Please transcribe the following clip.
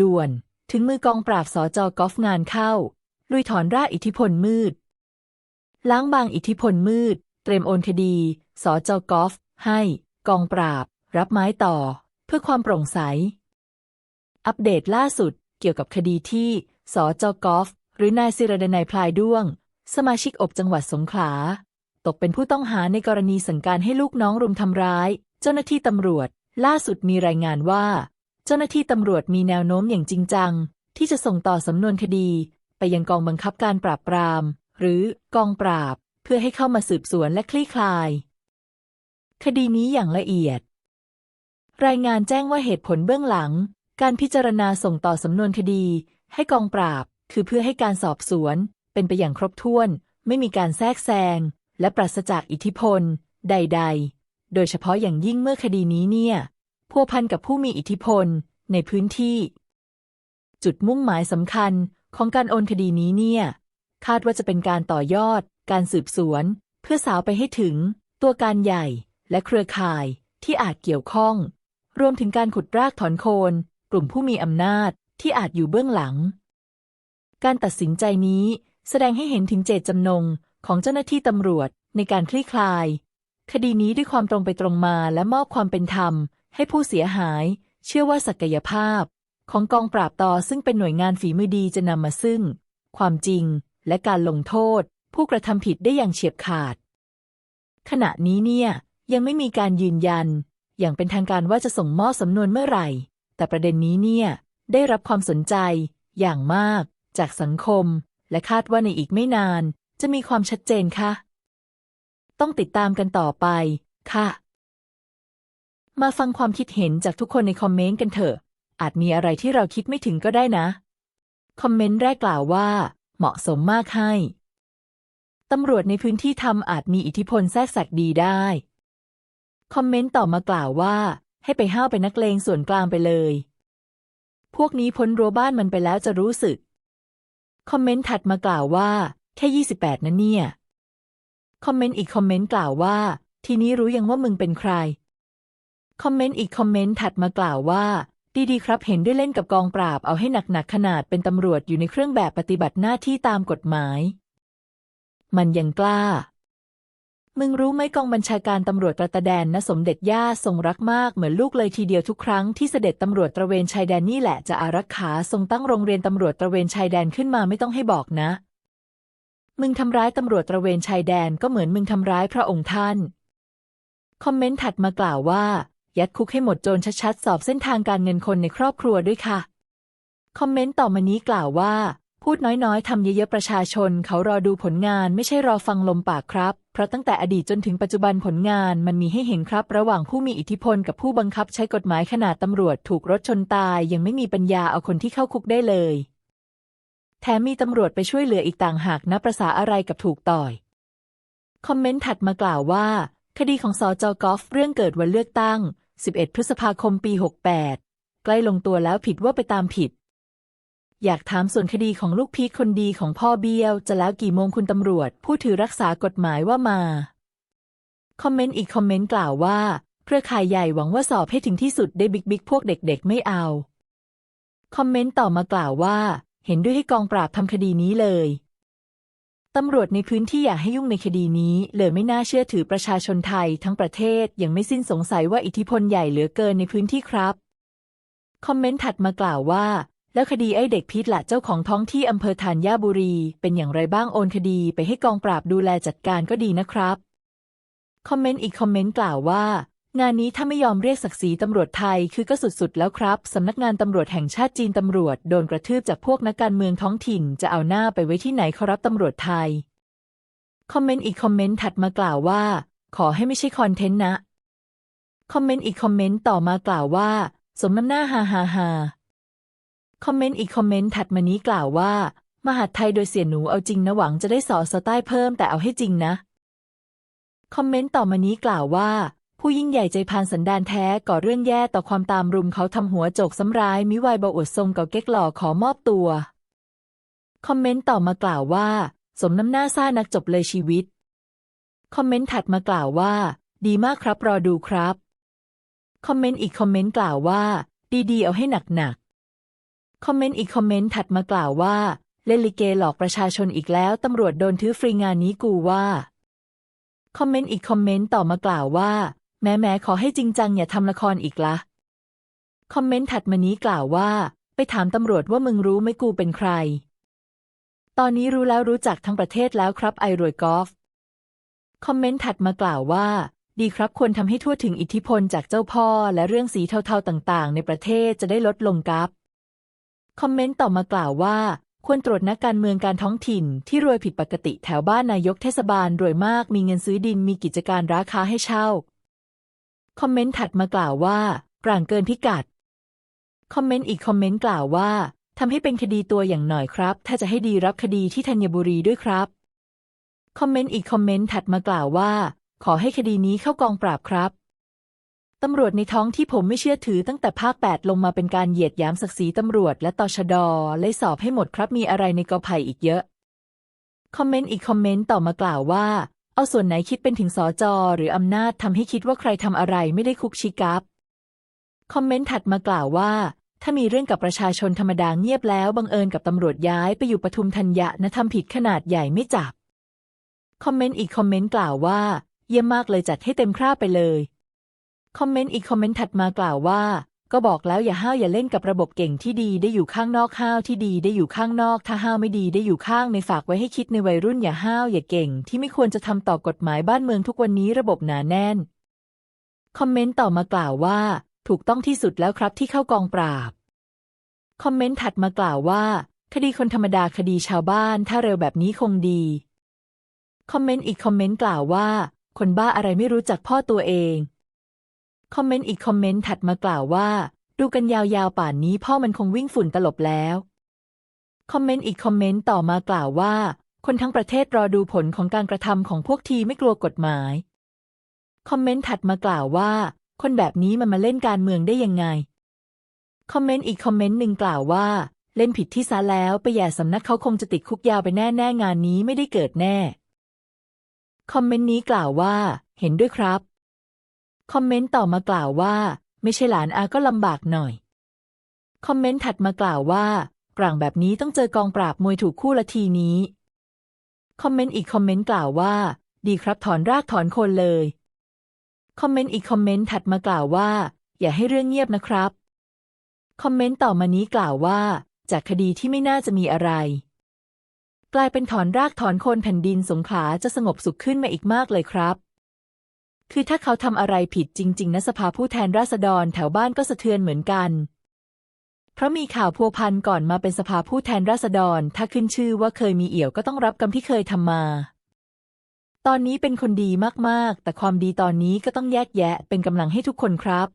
ด่วน ถึงมือกองปราบสจกอฟงานเข้า ลุยถอนรากอิทธิพลมืด ล้างบางอิทธิพลมืด เตรียมโอนคดีสจกอฟ ให้ กองปราบ รับไม้ต่อ เพื่อความโปร่งใส อัปเดตล่าสุดเกี่ยวกับคดีที่สจกอฟ หรือนายศิรดนัยพลายด้วง สมาชิกอบจังหวัดสงขลา ตกเป็นผู้ต้องหาในกรณีสั่งการให้ลูกน้องรุมทำร้าย เจ้าหน้าที่ตำรวจ ล่าสุดมีรายงานว่า เจ้าหน้าที่ตำรวจมีแนวโน้มอย่างจริงจัง ที่จะส่งต่อสำนวนคดี ไปยังกองบังคับการปราบปราม หรือกองปราบ เพื่อให้เข้ามาสืบสวนและคลี่คลาย คดีนี้อย่างละเอียด รายงานแจ้งว่าเหตุผลเบื้องหลัง การพิจารณาส่งต่อสำนวนคดี ให้กองปราบ คือเพื่อให้การสอบสวน เป็นไปอย่างครบถ้วน ไม่มีการแทรกแซง และปราศจากอิทธิพล ใด ๆ โดยเฉพาะอย่างยิ่งเมื่อคดีนี้เนี่ย พัวพันกับผู้มีอิทธิพลในพื้นที่ จุดมุ่งหมายสำคัญของการโอนคดีนี้เนี่ย คาดว่าจะเป็นการต่อยอด การสืบสวน เพื่อสาวไปให้ถึง ตัวการใหญ่และเครือข่ายที่อาจเกี่ยวข้อง รวมถึงการขุดรากถอนโคน กลุ่มผู้มีอำนาจที่อาจอยู่เบื้องหลัง การตัดสินใจนี้แสดงให้เห็นถึงเจตจำนงของเจ้าหน้าที่ตำรวจในการคลี่คลาย คดีนี้ด้วยความตรงไปตรงมาและมอบความเป็นธรรม ให้ผู้เสียหาย เชื่อว่าศักยภาพ ของกองปราบต่อซึ่งเป็นหน่วยงานฝีมือดีจะนำมาซึ่ง ความจริงและการลงโทษ ผู้กระทำผิดได้อย่างเฉียบขาด ขณะนี้เนี่ยยังไม่มีการยืนยัน อย่างเป็นทางการว่าจะส่งมอบสำนวนเมื่อไหร่ แต่ประเด็นนี้เนี่ยได้รับความสนใจ อย่างมาก จากสังคม และคาดว่าในอีกไม่นาน จะมีความชัดเจนค่ะ ต้องติดตามกันต่อไป ค่ะ มาฟังความคิดเห็นจากทุกคนในคอมเมนต์กันเถอะ อาจมีอะไรที่เราคิดไม่ถึงก็ได้นะ คอมเมนต์แรกกล่าวว่า เหมาะสมมากให้ ตำรวจในพื้นที่ทำอาจมีอิทธิพลแทรกแซกดีได้ คอมเมนต์ต่อมากล่าวว่า ให้ไปห้าวไปนักเลงส่วนกลางไปเลย พวกนี้พ้นรั้วบ้านมันไปแล้วจะรู้สึก คอมเมนต์ถัดมากล่าวว่า แค่ยี่สิบแปดนะเนี่ย คอมเมนต์อีกคอมเมนต์กล่าวว่า ทีนี้รู้ยังว่ามึงเป็นใคร คอมเมนต์อีกคอมเมนต์ถัดมากล่าวว่า ดีๆครับเห็นด้วยเล่นกับกองปราบเอาให้หนักๆขนาดเป็นตำรวจอยู่ในเครื่องแบบปฏิบัติหน้าที่ตามกฎหมาย มันยังกล้า มึงรู้ไหมกองบัญชาการตำรวจตระตะแดนนะสมเด็จย่าทรงรักมากเหมือนลูกเลยทีเดียวทุกครั้งที่เสด็จตำรวจตระเวนชายแดนนี่แหละจะอารักขาทรงตั้งโรงเรียนตำรวจตระเวนชายแดนขึ้นมาไม่ต้องให้บอกนะ มึงทำร้ายตำรวจตระเวนชายแดนก็เหมือนมึงทำร้ายพระองค์ท่าน คอมเมนต์ถัดมากล่าวว่า ยัดคุกให้หมดโจรชัดๆ สอบเส้นทางการเงินคนในครอบครัวด้วยค่ะ คอมเมนต์ต่อมานี้กล่าวว่า พูดน้อยๆทำเยอะๆประชาชน เขารอดูผลงานไม่ใช่รอฟังลมปากครับ เพราะตั้งแต่อดีตจนถึงปัจจุบันผลงานมันมีให้เห็นครับ ระหว่างผู้มีอิทธิพลกับผู้บังคับใช้กฎหมายขนาดตำรวจถูกรถชนตาย ยังไม่มีปัญญาเอาคนที่เข้าคุกได้เลย แถมมีตำรวจไปช่วยเหลืออีกต่างหากนะประษาอะไรกับถูกต่อยคอมเมนต์ถัดมากล่าวว่า คดีของสจอกอฟเรื่องเกิดวันเลือกตั้ง 11 พฤษภาคมปี 68 ใกล้ลงตัวแล้วผิดว่าไปตามผิด อยากถามส่วนคดีของลูกพีทคนดีของพ่อเบี้ยว จะแล้วกี่โมงคุณตำรวจ ผู้ถือรักษากฎหมายว่ามา คอมเมนต์อีกคอมเมนต์กล่าวว่า เครือข่ายใหญ่หวังว่าสอบให้ถึงที่สุดได้บิ๊กบิ๊กพวกเด็กๆ ไม่เอา คอมเมนต์ต่อมากล่าวว่า เห็นด้วยให้กองปราบทำคดีนี้เลย ตำรวจในพื้นที่อยากให้ยุ่งในคดีนี้ เลยไม่น่าเชื่อถือประชาชนไทยทั้งประเทศยังไม่สิ้นสงสัยว่าอิทธิพลใหญ่เหลือเกินในพื้นที่ครับ คอมเมนต์ถัดมากล่าวว่า แล้วคดีไอ้เด็กพิษละเจ้าของท้องที่อำเภอธัญบุรี เป็นอย่างไรบ้างโอนคดีไปให้กองปราบดูแลจัดการก็ดีนะครับ คอมเมนต์อีกคอมเมนต์กล่าวว่า งานนี้ถ้าไม่ยอมเรียกศักดิ์ศรีตำรวจไทยคือก็สุดๆแล้วครับ สำนักงานตำรวจแห่งชาติจีนตำรวจโดนกระทืบจากพวกนักการเมืองท้องถิ่น จะเอาหน้าไปไว้ที่ไหนครับตำรวจไทย คอมเมนต์อีกคอมเมนต์ถัดมากล่าวว่า ขอให้ไม่ใช่คอนเทนต์นะ คอมเมนต์อีกคอมเมนต์ต่อมากล่าวว่า สมน้ำหน้าฮาฮาฮาคอมเมนต์อีกคอมเมนต์ถัดมานี้กล่าวว่า มหาดไทยโดยเสียหนูเอาจริงนะหวังจะได้สอสไต้เพิ่มแต่เอาให้จริงนะ คอมเมนต์ต่อมานี้กล่าวว่า ผู้ยิ่งใหญ่ใจพานสันดานแท้ก่อเรื่องแย่ต่อความตามรุมเขาทำหัวโจกซ้ำร้าย มิวายบาอวดทรงเก่าเก๊กหล่อขอมอบตัว คอมเมนต์ต่อมากล่าวว่า สมน้ำหน้าซ่านักจบเลยชีวิต คอมเมนต์ถัดมากล่าวว่า ดีมากครับรอดูครับ คอมเมนต์อีกคอมเมนต์กล่าวว่า ดีๆเอาให้หนักๆคอมเมนต์อีกคอมเมนต์ถัดมากล่าวว่าเล่นลิเกหลอกประชาชนอีกแล้วตำรวจโดนทื้อฟรีงานนี้กูว่า คอมเมนต์อีกคอมเมนต์ต่อมากล่าวว่า แม้แม้ขอให้จริงจังอย่าทำละครอีกละ คอมเมนต์ถัดมานี้กล่าวว่า ไปถามตำรวจว่ามึงรู้ไหมกูเป็นใคร ตอนนี้รู้แล้วรู้จักทั้งประเทศแล้วครับไอรวยกอล์ฟคอมเมนต์ถัดมากล่าวว่า ดีครับควรทำให้ทั่วถึงอิทธิพลจากเจ้าพ่อและเรื่องสีเทาๆต่าง ๆ ในประเทศจะได้ลดลงกับ คอมเมนต์ต่อมากล่าวว่า ควรตรวจนักการเมืองการท้องถิ่นที่รวยผิดปกติแถวบ้านนายกเทศบาลรวยมากมีเงินซื้อดินมีกิจการร้าค้าให้เช่า คอมเมนต์ถัดมากล่าวว่ากลางเกินพิกัด คอมเมนต์อีกคอมเมนต์กล่าวว่าทำให้เป็นคดีตัวอย่างหน่อยครับ ถ้าจะให้ดีรับคดีที่ธัญบุรีด้วยครับ คอมเมนต์อีกคอมเมนต์ถัดมากล่าวว่า ขอให้คดีนี้เข้ากองปราบครับตำรวจในท้องที่ผมไม่เชื่อถือตั้งแต่ภาค 8 ลงมาเป็นการเหยียดหยามศักดิ์ศรีตำรวจและตชดเลยสอบให้หมดครับมีอะไรในกอไผ่อีกเยอะ คอมเมนต์อีกคอมเมนต์ต่อมากล่าวว่า เอาส่วนไหนคิดเป็นถึงสอจอหรืออำนาจทำให้คิดว่าใครทำอะไรไม่ได้คุกชิกับ คอมเมนต์ถัดมากล่าวว่า ถ้ามีเรื่องกับประชาชนธรรมดาเงียบแล้วบังเอิญกับตำรวจย้ายไปอยู่ปทุมธัญญะนะทำผิดขนาดใหญ่ไม่จับ คอมเมนต์อีกคอมเมนต์กล่าวว่า เยี่ยมมากเลยจัดให้เต็มคราบไปเลย คอมเมนต์อีกคอมเมนต์ถัดมากล่าวว่า ก็บอกแล้วอย่าห้าวอย่าเล่นกับระบบเก่งที่ดีได้อยู่ข้างนอกห้าวที่ดีได้อยู่ข้างนอก ถ้าห้าวไม่ดีได้อยู่ข้างในฝากไว้ให้คิดในวัยรุ่นอย่าห้าวอย่าเก่ง ที่ไม่ควรจะทำต่อกฎหมายบ้านเมืองทุกวันนี้ระบบหนาแน่น คอมเมนต์ต่อมากล่าวว่า ถูกต้องที่สุดแล้วครับที่เข้ากองปราบ คอมเมนต์ถัดมากล่าวว่า คดีคนธรรมดาคดีชาวบ้าน ถ้าเร็วแบบนี้คงดี คอมเมนต์อีกคอมเมนต์กล่าวว่า คนบ้าอะไรไม่รู้จักพ่อตัวเอง คอมเมนต์อีกคอมเมนต์ถัดมากล่าวว่า ดูกันยาวๆป่านนี้พ่อมันคงวิ่งฝุ่นตลบแล้ว คอมเมนต์อีกคอมเมนต์ต่อมากล่าวว่า คนทั้งประเทศรอดูผลของการกระทำของพวกทีไม่กลัวกฎหมาย คอมเมนต์ถัดมากล่าวว่า คนแบบนี้มันมาเล่นการเมืองได้ยังไง คอมเมนต์อีกคอมเมนต์หนึ่งกล่าวว่า เล่นผิดที่ซะแล้วไปแย่สำนักเขาคงจะติดคุกยาวไปแน่แน่งานนี้ไม่ได้เกิดแน่ คอมเมนต์นี้กล่าวว่า เห็นด้วยครับ คอมเมนต์ต่อมากล่าวว่า ไม่ใช่หลานอาก็ลำบากหน่อย คอมเมนต์ถัดมากล่าวว่ากลางแบบนี้ต้องเจอกองปราบมวยถูกคู่ละทีนี้ คอมเมนต์อีกคอมเมนต์กล่าวว่า ดีครับถอนรากถอนโคนเลย คอมเมนต์อีกคอมเมนต์ถัดมากล่าวว่า อย่าให้เรื่องเงียบนะครับ คอมเมนต์ต่อมานี้กล่าวว่า จากคดีที่ไม่น่าจะมีอะไร กลายเป็นถอนรากถอนโคนแผ่นดินสงขลาจะสงบสุขขึ้นมาอีกมากเลยครับ คือถ้าเขาทำอะไรผิดจริง ๆนะสภาผู้แทนราษฎรแถวบ้านก็สะเทือนเหมือนกัน เพราะมีข่าวพัวพันก่อนมาเป็นสภาผู้แทนราษฎร ถ้าขึ้นชื่อว่าเคยมีเอี่ยวก็ต้องรับกรรมที่เคยทำมา ตอนนี้เป็นคนดีมากๆ แต่ความดีตอนนี้ก็ต้องแยกแยะเป็นกำลังให้ทุกคนครับ